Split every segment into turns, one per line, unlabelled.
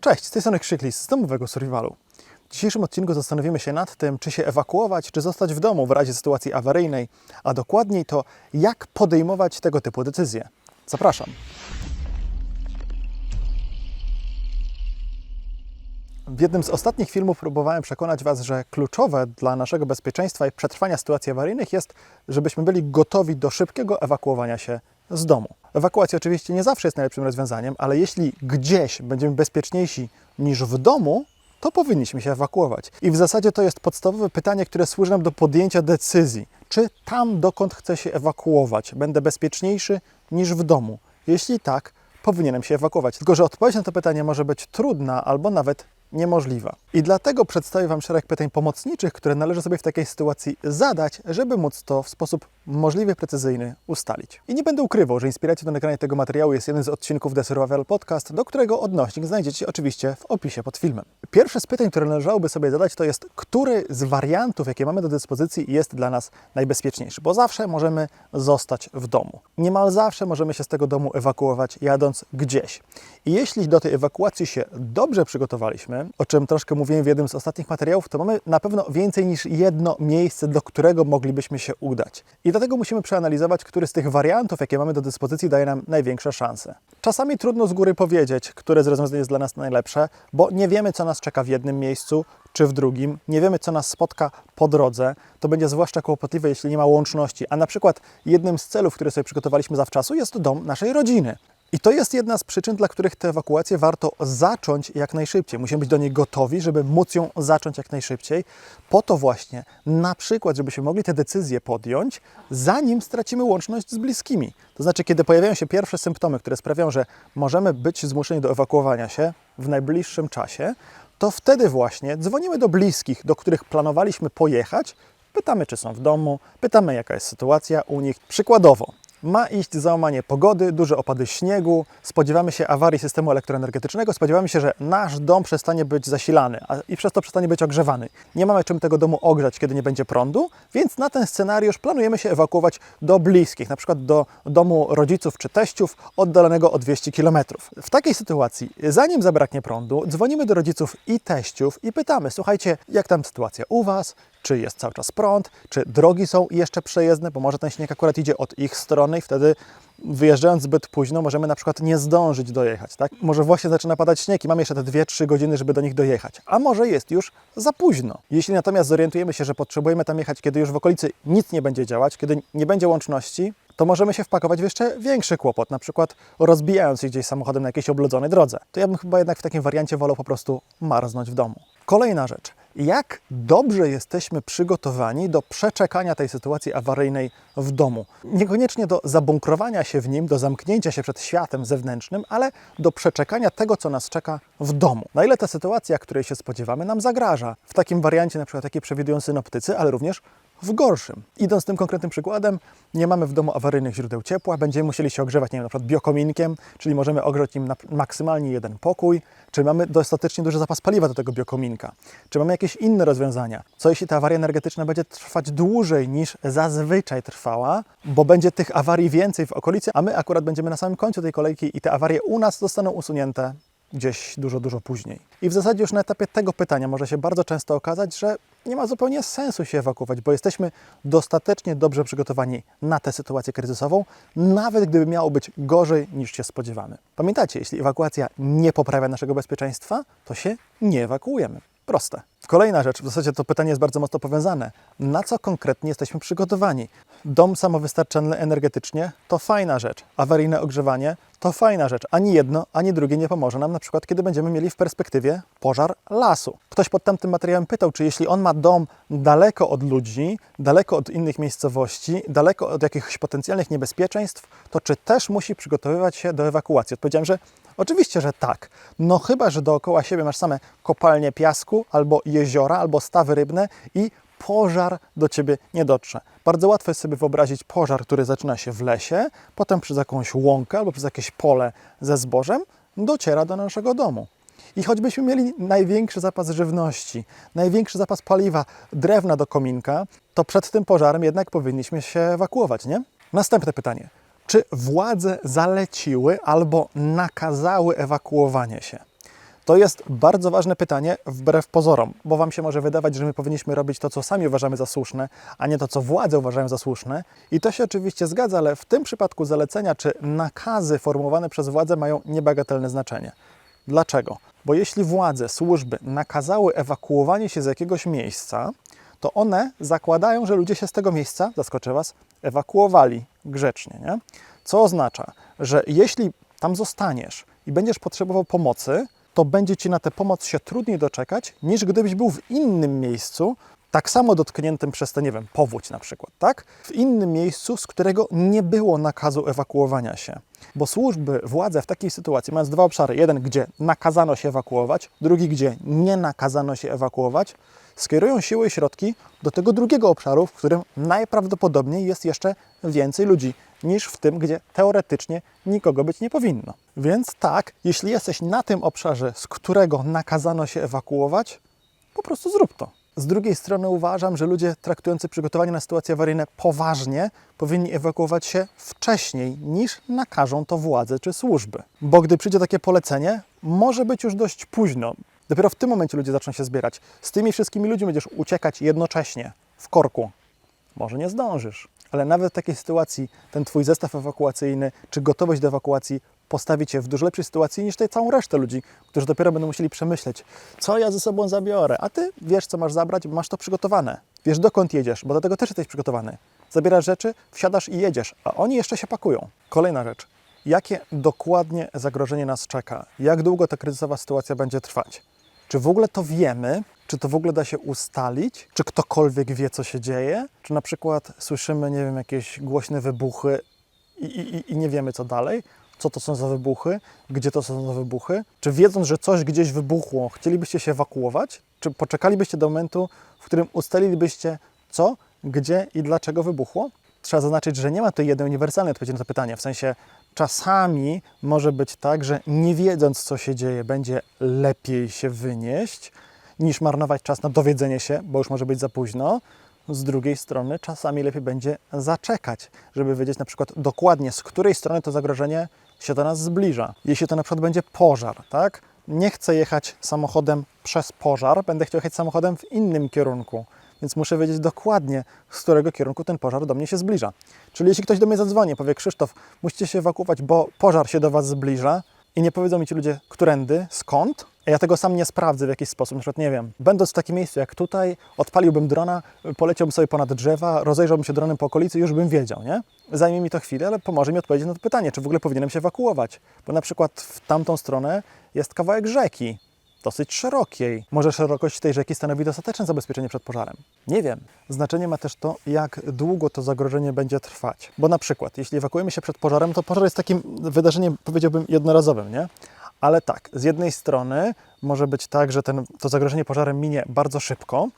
Cześć, z tej strony Krzykli z systemowego survivalu. W dzisiejszym odcinku zastanowimy się nad tym, czy się ewakuować, czy zostać w domu w razie sytuacji awaryjnej, a dokładniej to, jak podejmować tego typu decyzje. Zapraszam. W jednym z ostatnich filmów próbowałem przekonać Was, że kluczowe dla naszego bezpieczeństwa i przetrwania sytuacji awaryjnych jest, żebyśmy byli gotowi do szybkiego ewakuowania się z domu. Ewakuacja oczywiście nie zawsze jest najlepszym rozwiązaniem, ale jeśli gdzieś będziemy bezpieczniejsi niż w domu, to powinniśmy się ewakuować. I w zasadzie to jest podstawowe pytanie, które służy nam do podjęcia decyzji. Czy tam, dokąd chcę się ewakuować, będę bezpieczniejszy niż w domu? Jeśli tak, powinienem się ewakuować. Tylko, że odpowiedź na to pytanie może być trudna albo nawet niemożliwa. I dlatego przedstawię Wam szereg pytań pomocniczych, które należy sobie w takiej sytuacji zadać, żeby móc to w sposób możliwie precyzyjny ustalić. I nie będę ukrywał, że inspiracją do nagrania tego materiału jest jeden z odcinków The Survival Podcast, do którego odnośnik znajdziecie oczywiście w opisie pod filmem. Pierwsze z pytań, które należałoby sobie zadać, to jest, który z wariantów, jakie mamy do dyspozycji, jest dla nas najbezpieczniejszy, bo zawsze możemy zostać w domu. Niemal zawsze możemy się z tego domu ewakuować, jadąc gdzieś. I jeśli do tej ewakuacji się dobrze przygotowaliśmy, o czym troszkę mówiłem w jednym z ostatnich materiałów, to mamy na pewno więcej niż jedno miejsce, do którego moglibyśmy się udać. I dlatego musimy przeanalizować, który z tych wariantów, jakie mamy do dyspozycji, daje nam największe szanse. Czasami trudno z góry powiedzieć, które z rozwiązań jest dla nas najlepsze, bo nie wiemy, co nas czeka w jednym miejscu czy w drugim, nie wiemy, co nas spotka po drodze. To będzie zwłaszcza kłopotliwe, jeśli nie ma łączności. A na przykład jednym z celów, które sobie przygotowaliśmy zawczasu, jest dom naszej rodziny. I to jest jedna z przyczyn, dla których tę ewakuację warto zacząć jak najszybciej. Musimy być do niej gotowi, żeby móc ją zacząć jak najszybciej. Po to właśnie, na przykład, żebyśmy mogli te decyzje podjąć, zanim stracimy łączność z bliskimi. To znaczy, kiedy pojawiają się pierwsze symptomy, które sprawiają, że możemy być zmuszeni do ewakuowania się w najbliższym czasie, to wtedy właśnie dzwonimy do bliskich, do których planowaliśmy pojechać, pytamy, czy są w domu, pytamy, jaka jest sytuacja u nich. Przykładowo, ma iść załamanie pogody, duże opady śniegu, spodziewamy się awarii systemu elektroenergetycznego, spodziewamy się, że nasz dom przestanie być zasilany a, i przez to przestanie być ogrzewany. Nie mamy czym tego domu ogrzać, kiedy nie będzie prądu, więc na ten scenariusz planujemy się ewakuować do bliskich, na przykład do domu rodziców czy teściów oddalonego o 200 km. W takiej sytuacji, zanim zabraknie prądu, dzwonimy do rodziców i teściów i pytamy, słuchajcie, jak tam sytuacja u Was, czy jest cały czas prąd, czy drogi są jeszcze przejezdne, bo może ten śnieg akurat idzie od ich strony i wtedy wyjeżdżając zbyt późno możemy na przykład nie zdążyć dojechać, tak? Może właśnie zaczyna padać śnieg i mamy jeszcze te 2-3 godziny, żeby do nich dojechać, a może jest już za późno. Jeśli natomiast zorientujemy się, że potrzebujemy tam jechać, kiedy już w okolicy nic nie będzie działać, kiedy nie będzie łączności, to możemy się wpakować w jeszcze większy kłopot, na przykład rozbijając się gdzieś samochodem na jakiejś oblodzonej drodze. To ja bym chyba jednak w takim wariancie wolał po prostu marznąć w domu. Kolejna rzecz. Jak dobrze jesteśmy przygotowani do przeczekania tej sytuacji awaryjnej w domu? Niekoniecznie do zabunkrowania się w nim, do zamknięcia się przed światem zewnętrznym, ale do przeczekania tego, co nas czeka w domu. Na ile ta sytuacja, której się spodziewamy, nam zagraża? W takim wariancie, na przykład, jaki przewidują synoptycy, ale również w gorszym. Idąc tym konkretnym przykładem, nie mamy w domu awaryjnych źródeł ciepła, będziemy musieli się ogrzewać, nie wiem, na przykład biokominkiem, czyli możemy ogrzać nim maksymalnie jeden pokój, czy mamy dostatecznie duży zapas paliwa do tego biokominka, czy mamy jakieś inne rozwiązania. Co jeśli ta awaria energetyczna będzie trwać dłużej niż zazwyczaj trwała, bo będzie tych awarii więcej w okolicy, a my akurat będziemy na samym końcu tej kolejki i te awarie u nas zostaną usunięte gdzieś dużo, dużo później. I w zasadzie już na etapie tego pytania może się bardzo często okazać, że nie ma zupełnie sensu się ewakuować, bo jesteśmy dostatecznie dobrze przygotowani na tę sytuację kryzysową, nawet gdyby miało być gorzej niż się spodziewamy. Pamiętajcie, jeśli ewakuacja nie poprawia naszego bezpieczeństwa, to się nie ewakuujemy. Proste. Kolejna rzecz, w zasadzie to pytanie jest bardzo mocno powiązane. Na co konkretnie jesteśmy przygotowani? Dom samowystarczalny energetycznie to fajna rzecz. Awaryjne ogrzewanie to fajna rzecz. Ani jedno, ani drugie nie pomoże nam, na przykład, kiedy będziemy mieli w perspektywie pożar lasu. Ktoś pod tamtym materiałem pytał, czy jeśli on ma dom daleko od ludzi, daleko od innych miejscowości, daleko od jakichś potencjalnych niebezpieczeństw, to czy też musi przygotowywać się do ewakuacji? Odpowiedziałem, że Oczywiście, że tak. No chyba, że dookoła siebie masz same kopalnie piasku, albo jeziora, albo stawy rybne i pożar do ciebie nie dotrze. Bardzo łatwo jest sobie wyobrazić pożar, który zaczyna się w lesie, potem przez jakąś łąkę albo przez jakieś pole ze zbożem dociera do naszego domu. I choćbyśmy mieli największy zapas żywności, największy zapas paliwa, drewna do kominka, to przed tym pożarem jednak powinniśmy się ewakuować, nie? Następne pytanie. Czy władze zaleciły albo nakazały ewakuowanie się? To jest bardzo ważne pytanie, wbrew pozorom, bo Wam się może wydawać, że my powinniśmy robić to, co sami uważamy za słuszne, a nie to, co władze uważają za słuszne. I to się oczywiście zgadza, ale w tym przypadku zalecenia czy nakazy formułowane przez władze mają niebagatelne znaczenie. Dlaczego? Bo jeśli władze, służby nakazały ewakuowanie się z jakiegoś miejsca, to one zakładają, że ludzie się z tego miejsca, zaskoczę Was, ewakuowali grzecznie. Nie? Co oznacza, że jeśli tam zostaniesz i będziesz potrzebował pomocy, to będzie ci na tę pomoc się trudniej doczekać, niż gdybyś był w innym miejscu, tak samo dotkniętym przez tę, nie wiem, powódź na przykład, tak? W innym miejscu, z którego nie było nakazu ewakuowania się. Bo służby, władze w takiej sytuacji, mając dwa obszary, jeden, gdzie nakazano się ewakuować, drugi, gdzie nie nakazano się ewakuować, skierują siły i środki do tego drugiego obszaru, w którym najprawdopodobniej jest jeszcze więcej ludzi niż w tym, gdzie teoretycznie nikogo być nie powinno. Więc tak, jeśli jesteś na tym obszarze, z którego nakazano się ewakuować, po prostu zrób to. Z drugiej strony uważam, że ludzie traktujący przygotowanie na sytuacje awaryjne poważnie powinni ewakuować się wcześniej niż nakażą to władze czy służby. Bo gdy przyjdzie takie polecenie, może być już dość późno. Dopiero w tym momencie ludzie zaczną się zbierać. Z tymi wszystkimi ludźmi będziesz uciekać jednocześnie w korku. Może nie zdążysz, ale nawet w takiej sytuacji ten Twój zestaw ewakuacyjny czy gotowość do ewakuacji postawi Cię w dużo lepszej sytuacji niż tej całą resztę ludzi, którzy dopiero będą musieli przemyśleć, co ja ze sobą zabiorę. A Ty wiesz, co masz zabrać, masz to przygotowane. Wiesz, dokąd jedziesz, bo do tego też jesteś przygotowany. Zabierasz rzeczy, wsiadasz i jedziesz, a oni jeszcze się pakują. Kolejna rzecz. Jakie dokładnie zagrożenie nas czeka? Jak długo ta kryzysowa sytuacja będzie trwać? Czy w ogóle to wiemy? Czy to w ogóle da się ustalić? Czy ktokolwiek wie, co się dzieje? Czy na przykład słyszymy, nie wiem, jakieś głośne wybuchy i, i, i nie wiemy, co dalej? Co to są za wybuchy? Gdzie to są za wybuchy? Czy wiedząc, że coś gdzieś wybuchło, chcielibyście się ewakuować? Czy poczekalibyście do momentu, w którym ustalilibyście, co, gdzie i dlaczego wybuchło? Trzeba zaznaczyć, że nie ma tu jednej uniwersalnej odpowiedzi na to pytanie. W sensie czasami może być tak, że nie wiedząc, co się dzieje, będzie lepiej się wynieść, niż marnować czas na dowiedzenie się, bo już może być za późno. Z drugiej strony, czasami lepiej będzie zaczekać, żeby wiedzieć na przykład dokładnie, z której strony to zagrożenie się do nas zbliża. Jeśli to na przykład będzie pożar, tak? Nie chcę jechać samochodem przez pożar, będę chciał jechać samochodem w innym kierunku, więc muszę wiedzieć dokładnie, z którego kierunku ten pożar do mnie się zbliża. Czyli jeśli ktoś do mnie zadzwoni, powie Krzysztof, musicie się ewakuować, bo pożar się do Was zbliża i nie powiedzą mi ci ludzie, którędy, skąd, a ja tego sam nie sprawdzę w jakiś sposób, na przykład nie wiem, będąc w takim miejscu jak tutaj, odpaliłbym drona, poleciałbym sobie ponad drzewa, rozejrzałbym się dronem po okolicy i już bym wiedział, nie? Zajmie mi to chwilę, ale pomoże mi odpowiedzieć na to pytanie, czy w ogóle powinienem się ewakuować, bo na przykład w tamtą stronę jest kawałek rzeki, dosyć szerokiej. Może szerokość tej rzeki stanowi dostateczne zabezpieczenie przed pożarem. Nie wiem. Znaczenie ma też to, jak długo to zagrożenie będzie trwać. Bo na przykład, jeśli ewakuujemy się przed pożarem, to pożar jest takim wydarzeniem, powiedziałbym, jednorazowym, nie? Ale tak, z jednej strony może być tak, że ten, to zagrożenie pożarem minie bardzo szybko,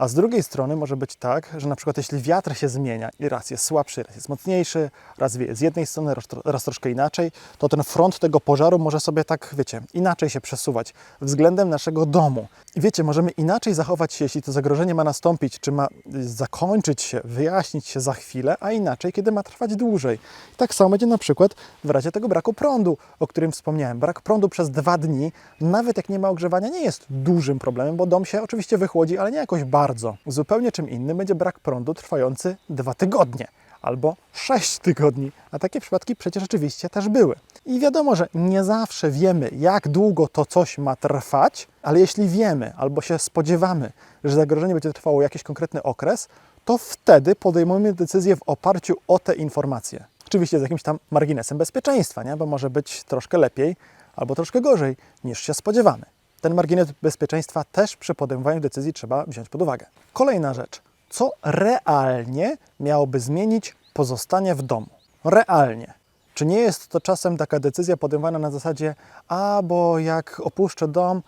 a z drugiej strony może być tak, że na przykład jeśli wiatr się zmienia i raz jest słabszy, raz jest mocniejszy, raz wieje z jednej strony, raz, troszkę inaczej, to ten front tego pożaru może sobie tak, wiecie, inaczej się przesuwać względem naszego domu. I wiecie, możemy inaczej zachować się, jeśli to zagrożenie ma nastąpić, czy ma zakończyć się, wyjaśnić się za chwilę, a inaczej, kiedy ma trwać dłużej. I tak samo będzie na przykład w razie tego braku prądu, o którym wspomniałem. Brak prądu przez dwa dni, nawet jak nie ma ogrzewania, nie jest dużym problemem, bo dom się oczywiście wychłodzi, ale nie jakoś bardzo. Zupełnie czym innym będzie brak prądu trwający dwa tygodnie albo 6 tygodni, a takie przypadki przecież rzeczywiście też były. I wiadomo, że nie zawsze wiemy, jak długo to coś ma trwać, ale jeśli wiemy albo się spodziewamy, że zagrożenie będzie trwało jakiś konkretny okres, to wtedy podejmujemy decyzję w oparciu o te informacje. Oczywiście z jakimś tam marginesem bezpieczeństwa, nie? bo może być troszkę lepiej albo troszkę gorzej niż się spodziewamy. Ten margines bezpieczeństwa też przy podejmowaniu decyzji trzeba wziąć pod uwagę. Kolejna rzecz. Co realnie miałoby zmienić pozostanie w domu? Realnie. Czy nie jest to czasem taka decyzja podejmowana na zasadzie, a bo jak opuszczę dom,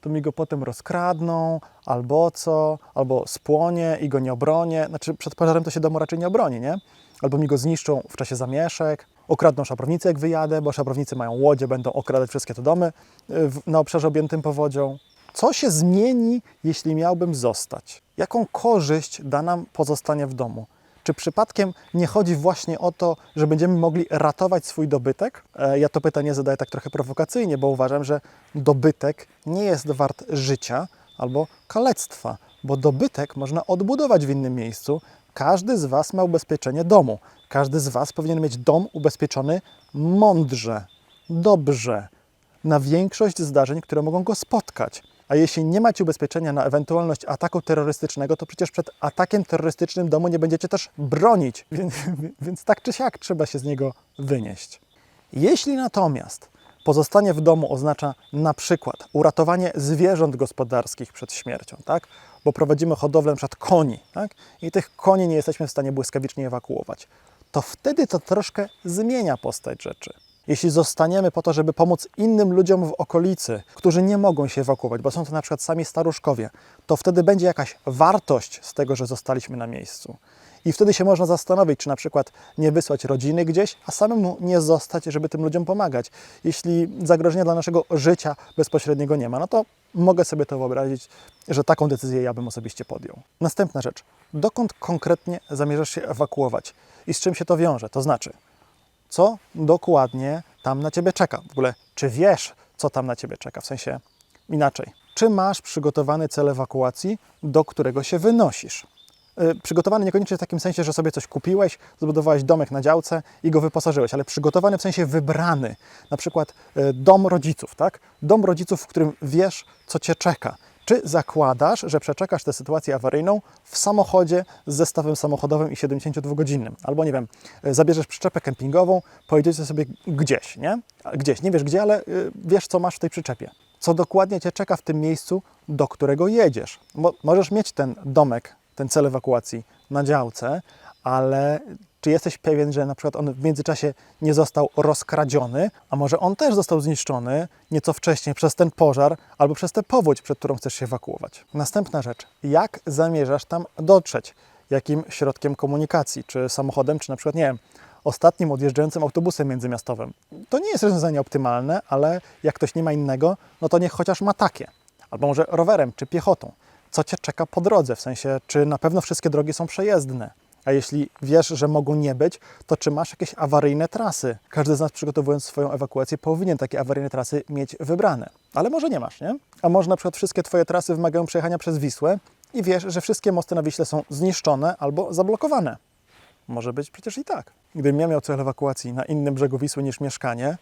to mi go potem rozkradną, albo co, albo spłonie i go nie obronię. Znaczy, przed pożarem to się domu raczej nie obroni, nie? Albo mi go zniszczą w czasie zamieszek, okradną szaprownicę, jak wyjadę, bo szaprownicy mają łodzie, będą okradać wszystkie te domy w- na obszarze objętym powodzią. Co się zmieni, jeśli miałbym zostać? Jaką korzyść da nam pozostanie w domu? Czy przypadkiem nie chodzi właśnie o to, że będziemy mogli ratować swój dobytek? E, Ja to pytanie zadaję tak trochę prowokacyjnie, bo uważam, że dobytek nie jest wart życia albo kalectwa, bo dobytek można odbudować w innym miejscu. Każdy z Was ma ubezpieczenie domu. Każdy z Was powinien mieć dom ubezpieczony mądrze, dobrze, na większość zdarzeń, które mogą go spotkać. A jeśli nie macie ubezpieczenia na ewentualność ataku terrorystycznego, to przecież przed atakiem terrorystycznym domu nie będziecie też bronić, więc, więc tak czy siak trzeba się z niego wynieść. Jeśli natomiast pozostanie w domu oznacza na przykład uratowanie zwierząt gospodarskich przed śmiercią, tak? bo prowadzimy hodowlę np. koni tak? i tych koni nie jesteśmy w stanie błyskawicznie ewakuować, to wtedy to troszkę zmienia postać rzeczy. Jeśli zostaniemy po to, żeby pomóc innym ludziom w okolicy, którzy nie mogą się ewakuować, bo są to na przykład sami staruszkowie, to wtedy będzie jakaś wartość z tego, że zostaliśmy na miejscu. I wtedy się można zastanowić, czy na przykład nie wysłać rodziny gdzieś, a samemu nie zostać, żeby tym ludziom pomagać. Jeśli zagrożenia dla naszego życia bezpośredniego nie ma, no to mogę sobie to wyobrazić, że taką decyzję ja bym osobiście podjął. Następna rzecz. Dokąd konkretnie zamierzasz się ewakuować i z czym się to wiąże? To znaczy, co dokładnie tam na ciebie czeka? W ogóle, czy wiesz, co tam na ciebie czeka? W sensie inaczej. Czy masz przygotowany cel ewakuacji, do którego się wynosisz? Y, Przygotowany niekoniecznie w takim sensie, że sobie coś kupiłeś, zbudowałeś domek na działce i go wyposażyłeś, ale przygotowany w sensie wybrany. Na przykład y, dom rodziców, tak? Dom rodziców, w którym wiesz, co cię czeka. Czy zakładasz, że przeczekasz tę sytuację awaryjną w samochodzie z zestawem samochodowym i 72-godzinnym? Albo nie wiem, y, zabierzesz przyczepę kempingową, pojedziecie sobie gdzieś, nie? Gdzieś, nie wiesz gdzie, ale wiesz, co masz w tej przyczepie. Co dokładnie cię czeka w tym miejscu, do którego jedziesz. Bo możesz mieć ten domek, ten cel ewakuacji na działce, ale czy jesteś pewien, że na przykład on w międzyczasie nie został rozkradziony, a może on też został zniszczony nieco wcześniej przez ten pożar albo przez tę powódź, przed którą chcesz się ewakuować? Następna rzecz. Jak zamierzasz tam dotrzeć? Jakim środkiem komunikacji? Czy samochodem, czy na przykład, nie wiem, ostatnim odjeżdżającym autobusem międzymiastowym? To nie jest rozwiązanie optymalne, ale jak ktoś nie ma innego, no to niech chociaż ma takie. Albo może rowerem, czy piechotą co Cię czeka po drodze, w sensie, czy na pewno wszystkie drogi są przejezdne. A jeśli wiesz, że mogą nie być, to czy masz jakieś awaryjne trasy? Każdy z nas przygotowując swoją ewakuację powinien takie awaryjne trasy mieć wybrane. Ale może nie masz, nie? A może na przykład wszystkie Twoje trasy wymagają przejechania przez Wisłę i wiesz, że wszystkie mosty na Wiśle są zniszczone albo zablokowane. Może być przecież i tak. Gdybym ja miał cel ewakuacji na innym brzegu Wisły niż mieszkanie,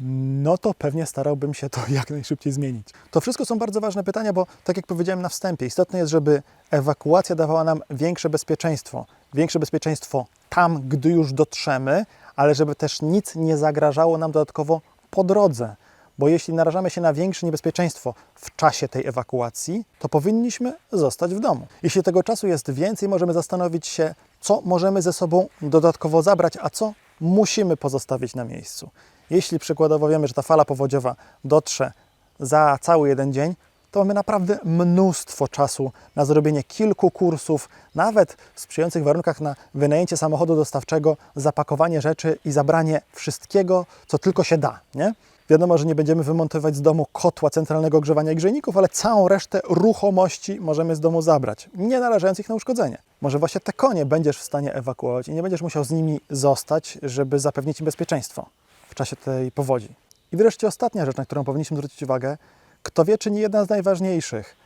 no to pewnie starałbym się to jak najszybciej zmienić. To wszystko są bardzo ważne pytania, bo tak jak powiedziałem na wstępie, istotne jest, żeby ewakuacja dawała nam większe bezpieczeństwo. Większe bezpieczeństwo tam, gdy już dotrzemy, ale żeby też nic nie zagrażało nam dodatkowo po drodze. Bo jeśli narażamy się na większe niebezpieczeństwo w czasie tej ewakuacji, to powinniśmy zostać w domu. Jeśli tego czasu jest więcej, możemy zastanowić się, co możemy ze sobą dodatkowo zabrać, a co musimy pozostawić na miejscu. Jeśli przykładowo wiemy, że ta fala powodziowa dotrze za cały jeden dzień, to mamy naprawdę mnóstwo czasu na zrobienie kilku kursów, nawet w sprzyjających warunkach na wynajęcie samochodu dostawczego, zapakowanie rzeczy i zabranie wszystkiego, co tylko się da. Nie? Wiadomo, że nie będziemy wymontować z domu kotła centralnego ogrzewania i grzejników, ale całą resztę ruchomości możemy z domu zabrać, nie narażając ich na uszkodzenie. Może właśnie te konie będziesz w stanie ewakuować i nie będziesz musiał z nimi zostać, żeby zapewnić im bezpieczeństwo w czasie tej powodzi. I wreszcie ostatnia rzecz, na którą powinniśmy zwrócić uwagę, kto wie, czy nie jedna z najważniejszych.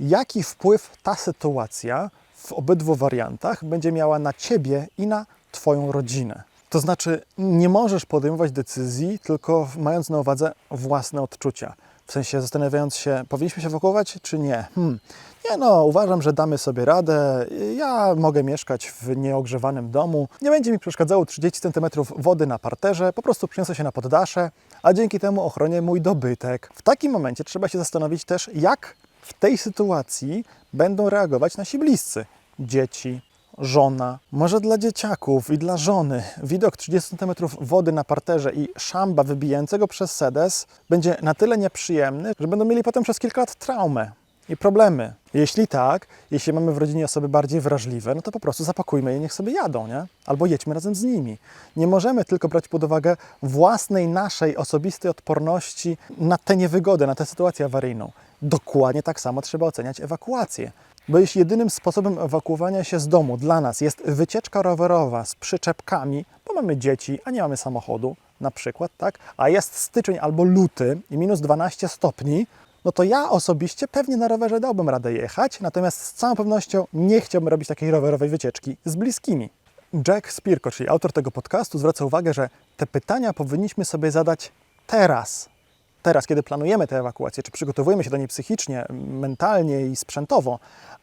Jaki wpływ ta sytuacja w obydwu wariantach będzie miała na Ciebie i na Twoją rodzinę? To znaczy, nie możesz podejmować decyzji tylko mając na uwadze własne odczucia. W sensie zastanawiając się, powinniśmy się ewakuować, czy nie. Hmm. Nie no, uważam, że damy sobie radę. Ja mogę mieszkać w nieogrzewanym domu. Nie będzie mi przeszkadzało 30 cm wody na parterze, po prostu przyniosę się na poddasze, a dzięki temu ochronię mój dobytek. W takim momencie trzeba się zastanowić też, jak w tej sytuacji będą reagować nasi bliscy. Dzieci, żona, może dla dzieciaków i dla żony widok 30 cm wody na parterze i szamba wybijającego przez sedes będzie na tyle nieprzyjemny, że będą mieli potem przez kilka lat traumę. i problemy? Jeśli tak, jeśli mamy w rodzinie osoby bardziej wrażliwe, no to po prostu zapakujmy je, niech sobie jadą, nie? Albo jedźmy razem z nimi. Nie możemy tylko brać pod uwagę własnej, naszej osobistej odporności na tę niewygodę, na tę sytuację awaryjną. Dokładnie tak samo trzeba oceniać ewakuację. Bo jeśli jedynym sposobem ewakuowania się z domu dla nas jest wycieczka rowerowa z przyczepkami, bo mamy dzieci, a nie mamy samochodu, na przykład, tak? A jest styczeń albo luty i minus 12 stopni, no to ja osobiście pewnie na rowerze dałbym radę jechać, natomiast z całą pewnością nie chciałbym robić takiej rowerowej wycieczki z bliskimi. Jack Spirko, czyli autor tego podcastu, zwraca uwagę, że te pytania powinniśmy sobie zadać teraz. Teraz, kiedy planujemy tę ewakuację, czy przygotowujemy się do niej psychicznie, mentalnie i sprzętowo,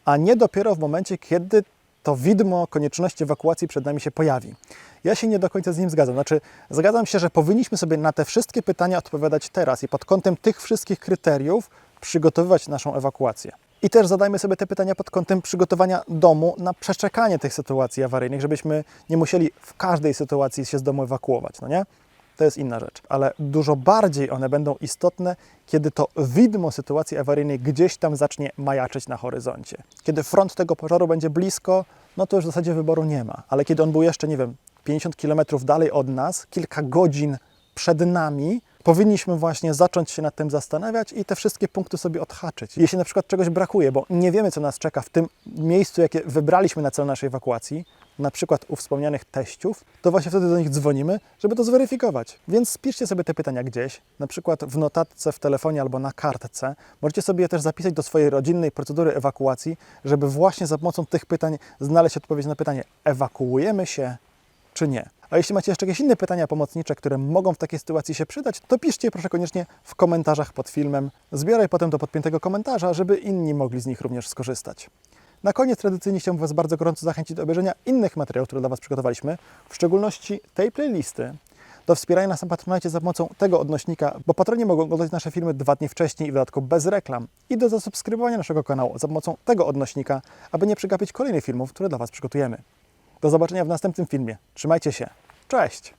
a nie dopiero w momencie, kiedy to widmo konieczności ewakuacji przed nami się pojawi. Ja się nie do końca z nim zgadzam. Znaczy, zgadzam się, że powinniśmy sobie na te wszystkie pytania odpowiadać teraz i pod kątem tych wszystkich kryteriów przygotowywać naszą ewakuację. I też zadajmy sobie te pytania pod kątem przygotowania domu na przeczekanie tych sytuacji awaryjnych, żebyśmy nie musieli w każdej sytuacji się z domu ewakuować, no nie? To jest inna rzecz, ale dużo bardziej one będą istotne, kiedy to widmo sytuacji awaryjnej gdzieś tam zacznie majaczyć na horyzoncie. Kiedy front tego pożaru będzie blisko, no to już w zasadzie wyboru nie ma. Ale kiedy on był jeszcze, nie wiem, 50 km dalej od nas, kilka godzin przed nami, powinniśmy właśnie zacząć się nad tym zastanawiać i te wszystkie punkty sobie odhaczyć. Jeśli na przykład czegoś brakuje, bo nie wiemy, co nas czeka w tym miejscu, jakie wybraliśmy na cel naszej ewakuacji, na przykład u wspomnianych teściów, to właśnie wtedy do nich dzwonimy, żeby to zweryfikować. Więc spiszcie sobie te pytania gdzieś, na przykład w notatce w telefonie albo na kartce. Możecie sobie je też zapisać do swojej rodzinnej procedury ewakuacji, żeby właśnie za pomocą tych pytań znaleźć odpowiedź na pytanie: ewakuujemy się czy nie? A jeśli macie jeszcze jakieś inne pytania pomocnicze, które mogą w takiej sytuacji się przydać, to piszcie proszę koniecznie w komentarzach pod filmem. Zbiorę je potem do podpiętego komentarza, żeby inni mogli z nich również skorzystać. Na koniec tradycyjnie chciałbym Was bardzo gorąco zachęcić do obejrzenia innych materiałów, które dla Was przygotowaliśmy, w szczególności tej playlisty. Do wspierania nas na Patronite za pomocą tego odnośnika, bo patroni mogą oglądać nasze filmy dwa dni wcześniej i w dodatku bez reklam. I do zasubskrybowania naszego kanału za pomocą tego odnośnika, aby nie przegapić kolejnych filmów, które dla Was przygotujemy. Do zobaczenia w następnym filmie. Trzymajcie się. Cześć!